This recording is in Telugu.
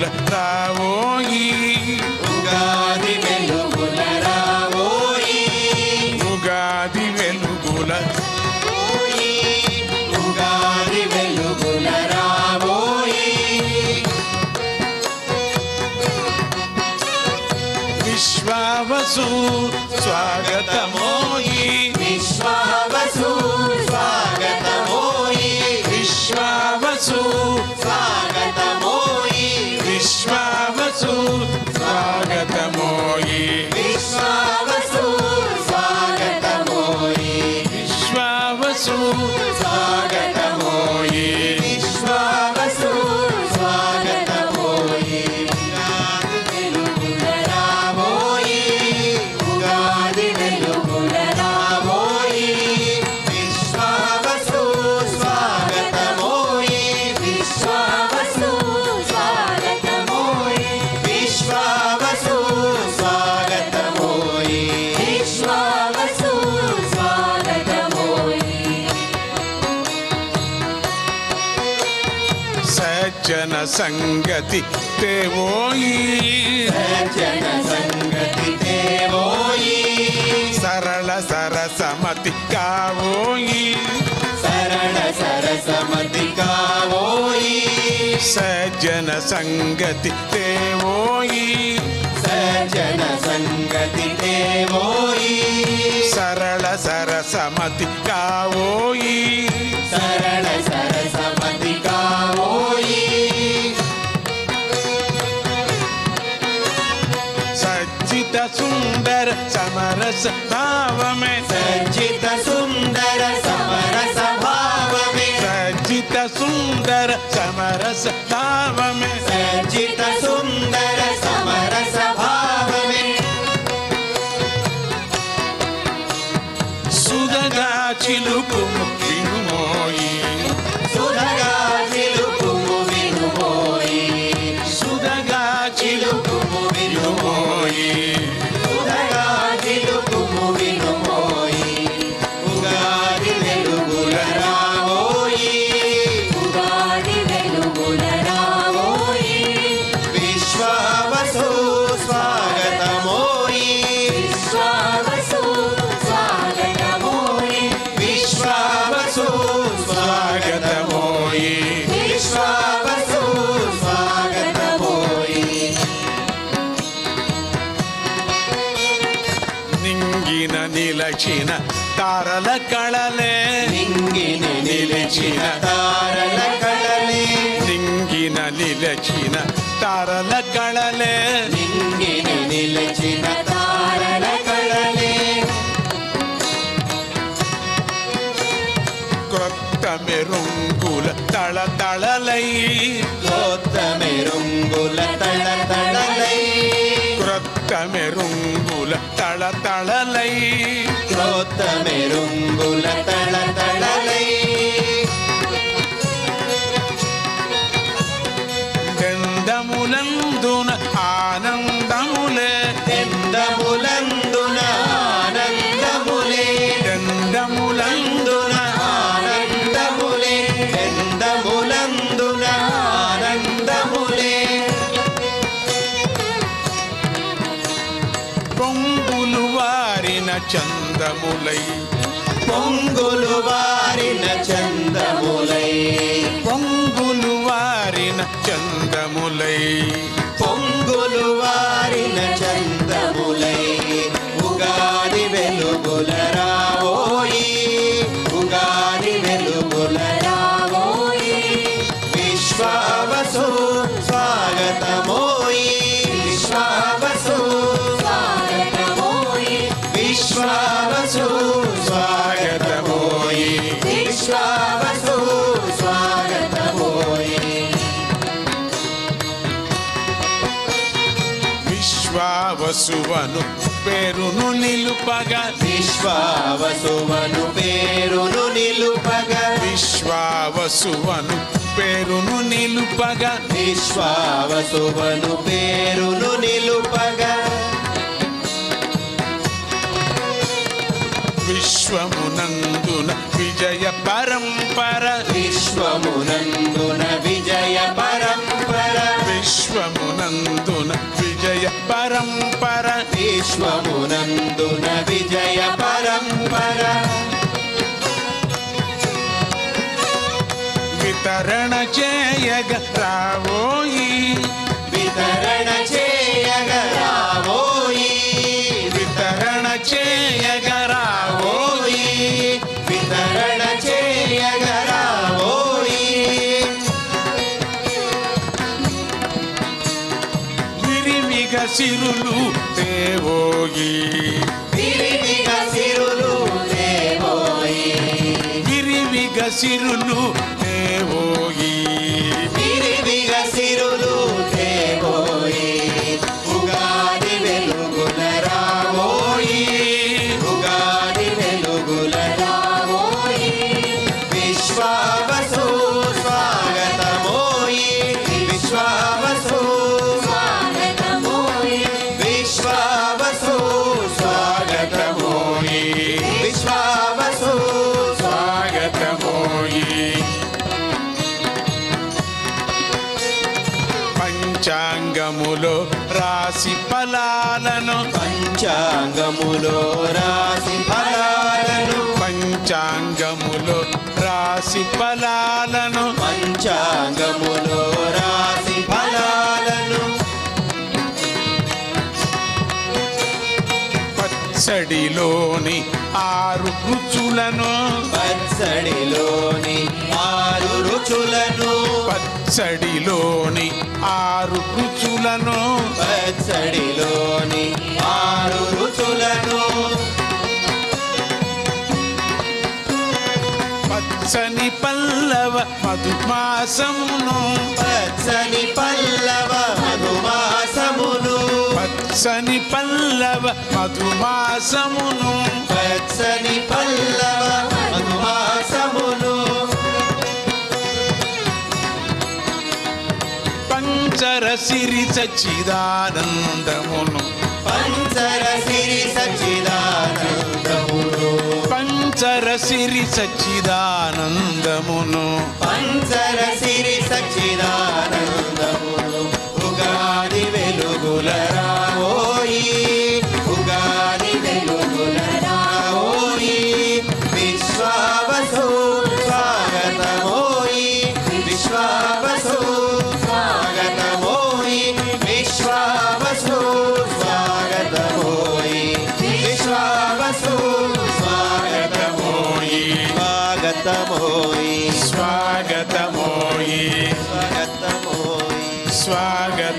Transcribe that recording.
వెలుగుల రావోయి ఉగాది వెలుగుల రావోయి ఉగాది వెలుగుల. ఉగాది వెలుగుల రావోయి విశ్వావసు స్వాగతమోయి. सज्जन संगति ते वोई सज्जन संगति ते वोई सरल सरसमति का वोई सरल सरसमति का वोई सज्जन संगति ते वोई सज्जन संगति ते वोई सरल सरसमति का वोई सरल सुंदर समरस भाव में सज्जित सुंदर समरस भाव में सज्जित सुंदर समरस भाव में सज्जित सुंदर समरस भाव में सुदगा चिलुकुमुख నిలచిన తారల కళలే నింగిన నిలిచిన తారల కళలే నింగిన నిలచిన తారల కళలే నింగిన నిలిచిన తారల కళలే క్రొత్త మెరుంగుల తళతళలై కొత్త మెరుంగుల తళ తళలై క్రొత్త మెరుంగుల తళతళలై కొత్త మెరుంగుల తళ తళలై చందములై. పొంగులు వారిన చందములై. పొంగులు వారిన చందములై. విశ్వావసువను పేరును నిలుపగా. విశ్వావసువను పేరును నిలుపగా. విశ్వావసువను పేరును నిలుపగా. విశ్వావసువను పేరును నిలుపగా. విశ్వమునందున విజయ పరంపర విశ్వమునందున విజయ పరంపర. వితరణ చేయగ రావోయి. వితరణ చేయగ రావోయి. വിളിച്ചിരുന്നു రాసి ఫలాలను పంచాంగములో రాసి ఫలాలను పంచాంగములో రాసి ఫలాలను పంచాంగములో రాసి పచ్చడిలోని ఆరు రుచులను. పచ్చడిలోని ఆరు రుచులను. పచ్చడిలోని ఆరు రుచులను. పచ్చడిలోని ఆరు రుచులను. పచ్చని పల్లవ మధుమాసమును. పచ్చని పల్లవ మధుమాసమును పచ్చని పల్లవ మధుమాసమును. పచ్చని పల్లవ మధుమాసమును. పంచర సిరి సచ్చిదానందమును. పంచర సిరి సచ్చిదానందమును. పంచర సిరి సచ్చిదానందమును. పంచర సిరి సచ్చిదానందమును. ఉగాది వెలుగుల Swagatamoyi, Swagatamoyi, Swagatamoyi.